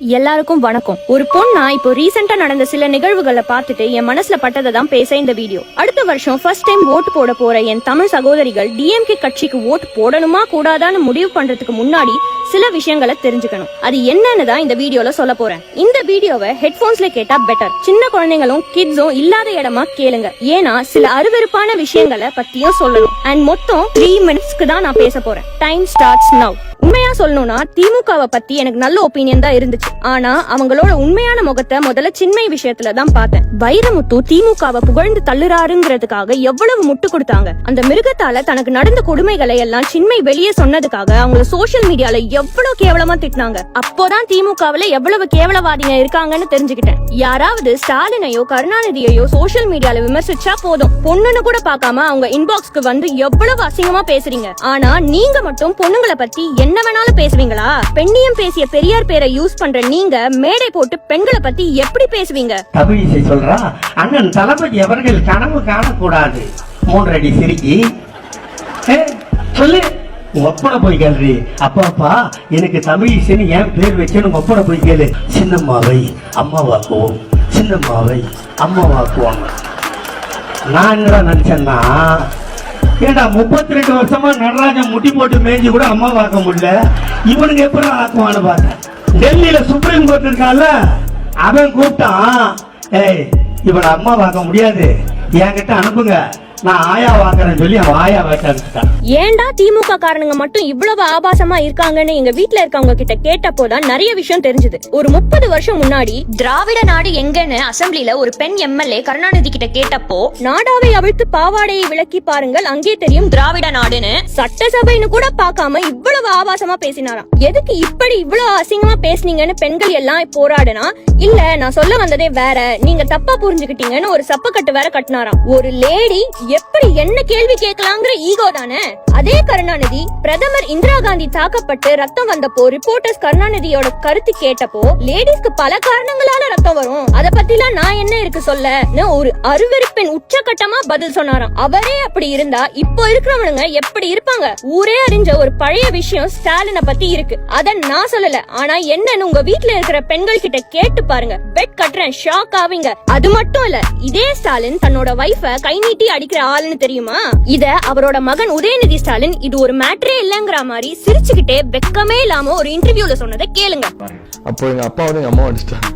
எல்லாருக்கும் வணக்கம். ஒரு பொண்ணா இப்போ ரீசெண்டா நடந்த சில நிகழ்வுகளை பார்த்துட்டு என் மனசுல பட்டதை தான் பேச இந்த வீடியோ அடுத்த வருஷம் ஃபர்ஸ்ட் டைம் ஓட்டு போட போற என் தமிழ் சகோதரிகள் டிஎம்கே கட்சிக்கு ஓட்டு போடணுமா கூடாதான்னு முடிவு பண்றதுக்கு முன்னாடி சில விஷயங்களை தெரிஞ்சுக்கணும். அது என்னன்னு தான் இந்த வீடியோல சொல்ல போறேன். இந்த வீடியோவை ஹெட்போன்ஸ்ல கேட்டா பெட்டர் சின்ன குழந்தைங்களும் கிட்ஸும் இல்லாத இடமா கேளுங்க. ஏன்னா சில அருவருப்பான விஷயங்களை பத்தியும் சொல்லணும். அண்ட் மொத்தம் த்ரீ மினிட்ஸ்க்கு தான் நான் பேச போறேன். டைம் ஸ்டார்ட்ஸ் நவ் உண்மையா சொல்லணும்னா திமுகவை பத்தி எனக்கு நல்ல ஒப்பீனியன் தான் இருந்துச்சு. ஆனா அவங்களோட உண்மையான முகத்தை முதல்ல சின்மை விஷயத்துல தான் பார்த்தேன். வைரமுத்து திமுகவை புகழ்ந்து தள்ளுறாருங்கிறதுக்காக எவ்வளவு முட்டு கொடுத்தாங்க. அந்த மிருகத்தால தனக்கு நடந்த கொடுமைகளை எல்லாம் சின்மை வெளியே சொன்னதுக்காக அவங்கள சோசியல் மீடியால எவ்வளவு கேவலமா திட்டினாங்க. அப்போதான் திமுகவுல எவ்வளவு கேவலவாதிங்க இருக்காங்கன்னு தெரிஞ்சுக்கிட்டேன். யாராவது ஸ்டாலினையோ கருணாநிதியையோ சோஷியல் மீடியால விமர்சிச்சா போதும். பொண்ணுன்னு கூட பார்க்காம அவங்க இன்பாக்ஸ்க்கு வந்து எவ்வளவு அசிங்கமா பேசுறீங்க. ஆனா நீங்க மட்டும் பொண்ணுங்களை பத்தி என்ன வேணாலும் பேசுவீங்களா? பெண்ணியம் பேசிய பெரியார் பேரை யூஸ் பண்ற நீங்க மேடை போட்டு பெண்களை பத்தி எப்படி பேசுவீங்க? தமிழிசை சொல்றா அண்ணன் தளபதி அவர்கள் கனவு காணக்கூடாது. மூன்றடி சிரிக்கி. சொல்லு. உங்க ஒப்பனை போய் கேள்றி. அப்பாப்பா எனக்கு தமிழிசைன்னு ஏன் பேர் வச்சேன்னு உங்க ஒப்பனை போய் கேளு. சின்னம்மாவை அம்மாவாக்குவோம். சின்னம்மாவை அம்மாவாக்குவாங்க. நான் என்னடா நினைச்சேன்னா ஏடா முப்பத்தி ரெண்டு வருஷமா நடராஜன் முட்டி போட்டு மேய்ஞ்சி கூட அம்மா பார்க்க முடியல? இவனுக்கு எப்படி ஆக்குவான்னு பார்த்தேன். டெல்லியில சுப்ரீம் கோர்ட் இருக்கான்ல அவன் கூப்பிட்டான் ஏய் இவனை அம்மா பார்க்க முடியாது. என்கிட்ட அனுப்புங்க. நான் ஆயா சொல்லி அவன் ஆயா ஏன்டா திமுக காரணங்க மட்டும் இவ்வளவு ஆபாசமா இருக்காங்கன்னு எங்க வீட்ல இருக்கவங்க கிட்ட கேட்டப்போதான் நிறைய விஷயம் தெரிஞ்சது. ஒரு முப்பது வருஷம் முன்னாடி திராவிட நாடு எங்கன்னு அசம்பிளில ஒரு பெண் எம்எல்ஏ கருணாநிதி கிட்ட கேட்டப்போ நாடாவை அவிழ்த்து பாவாடையை விளக்கி பாருங்கள் அங்கே தெரியும் திராவிட நாடுன்னு சட்டசபைன்னு கூட பார்க்காம இவ்வளவு ஆபாசமா பேசினாராம். எதுக்கு இப்படி இவ்வளவு அசிங்கமா பேசுனீங்கன்னு பெண்கள் எல்லாம் போராடுனா? இல்ல நான் சொல்ல வந்ததே வேற. நீங்க தப்பா புரிஞ்சுக்கிட்டீங்கன்னு ஒரு சப்பக்கட்டு வேற கட்டினாராம். ஒரு லேடி எப்படி என்ன கேள்வி கேட்கலாங்கிற ஈகோ தானே? அதே கருணாநிதி பிரதமர் இந்திரா காந்தி தாக்கப்பட்டு ரத்தம் வந்தப்போ ரிப்போர்ட்டர்ஸ் கருணாநிதியோட கருத்து கேட்டப்போ லேடிஸ்க்கு பல காரணங்களால ரத்தம் வரும். அத பத்திலாம் நான் என்ன இருக்கு சொல்லன்னு ஒரு அருவருப்பின் உச்சகட்டமா பதில் சொன்னாராம். அவரே அப்படி இருந்தா இப்போ இருக்கிறவனுங்க எப்படி இருப்பாங்க? ஊரே அறிஞ்ச ஒரு பழைய விஷயம் ஸ்டாலினை பத்தி இருக்கு. அத நான் சொல்லல. ஆனா என்னன்னு உங்க வீட்ல இருக்கிற பெண்கள் கிட்ட கேட்டு பாருங்க. பெட் கட்டுறேன் ஷாக் ஆவீங்க. அது மட்டும் இல்ல இதே ஸ்டாலின் தன்னோட வைஃப கை நீட்டி அடிக்கிற ஆளுன்னு தெரியுமா? இத அவரோட மகன் உதயநிதி ஸ்டாலின் இது ஒரு மேட்டரே இல்லங்கிற மாதிரி சிரிச்சுக்கிட்டே வெக்கமே இல்லாம ஒரு இன்டர்வியூல சொன்னதை கேளுங்க. அப்போ எங்க அப்பா வந்து எங்க அம்மா அடிச்சிட்டாங்க.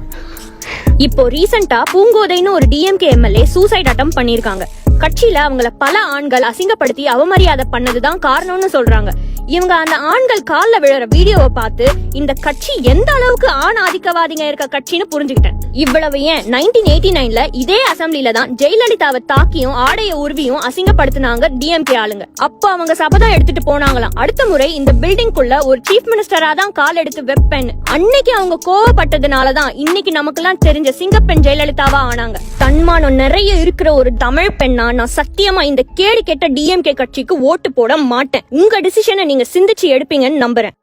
இப்போ ரீசெண்டா பூங்கோதைன்னு ஒரு டிஎம்கே எம்எல்ஏ சூசைட் அட்டம் பண்ணிருக்காங்க கட்சியில அவங்கள பல ஆண்கள் அசிங்கப்படுத்தி அவமரியாதை பண்ணதுதான் காரணம்னு சொல்றாங்க. இவங்க அந்த ஆண்கள் காலில் விழுற வீடியோவை பார்த்து இந்த கட்சி எந்த அளவுக்கு ஆண் ஆதிக்கவாதிங்க இருக்க கட்சின்னு புரிஞ்சுக்கிட்டேன். இவ்வளவு ஏன்? நைன்டீன் எயிட்டி நைன்ல இதே அசம்பிளில தான் ஜெயலலிதாவை தாக்கியும் ஆடைய உருவியும் அசிங்கப்படுத்தினாங்க டிஎம்கே ஆளுங்க. அப்போ அவங்க சபதம் எடுத்துட்டு போனாங்களாம். அடுத்த முறை இந்த பில்டிங்குள்ள ஒரு சீஃப் மினிஸ்டரா தான் கால் எடுத்து வைப்பேன்னு அன்னைக்கு அவங்க கோவப்பட்டதுனால தான் இன்னைக்கு நமக்கெல்லாம் தெரிஞ்ச சிங்கப்பெண் ஜெயலலிதாவா ஆனாங்க. தன்மானம் நிறைய இருக்கிற ஒரு தமிழ் பெண்ணா நான் சத்தியமா இந்த கேடு கெட்ட டிஎம்கே கட்சிக்கு ஓட்டு போட மாட்டேன். உங்க டிசிஷனை நீங்க சிந்திச்சு எடுப்பீங்கன்னு நம்புறேன்.